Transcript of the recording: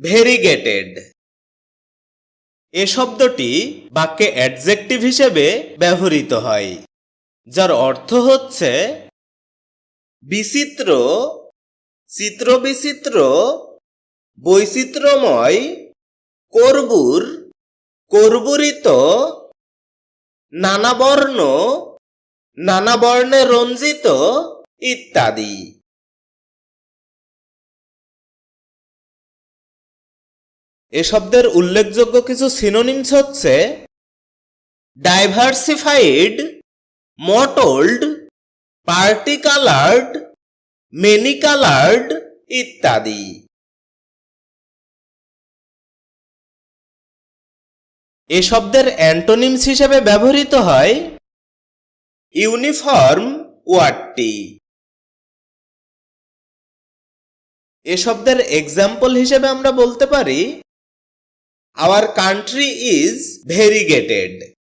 Variegated. এ শব্দটি বাক্যে adjective হিসেবে ব্যবহৃত হয়, যার অর্থ হচ্ছে বিচিত্র চিত্র বিচিত্র বৈচিত্র্যময়, কর্বুর, করবুরিত নানা বর্ণ নানা বর্ণে রঞ্জিত ইত্যাদি। এ শব্দের উল্লেখযোগ্য কিছু সিনোনিমস হচ্ছে diversified mottled parti coloured many coloured ইত্যাদি। এ শব্দের অ্যান্টোনিমস হিসেবে ব্যবহৃত হয় ইউনিফর্ম ওয়ার্ডটি। এ শব্দের এক্সাম্পল হিসেবে আমরা বলতে পারি Our country is variegated.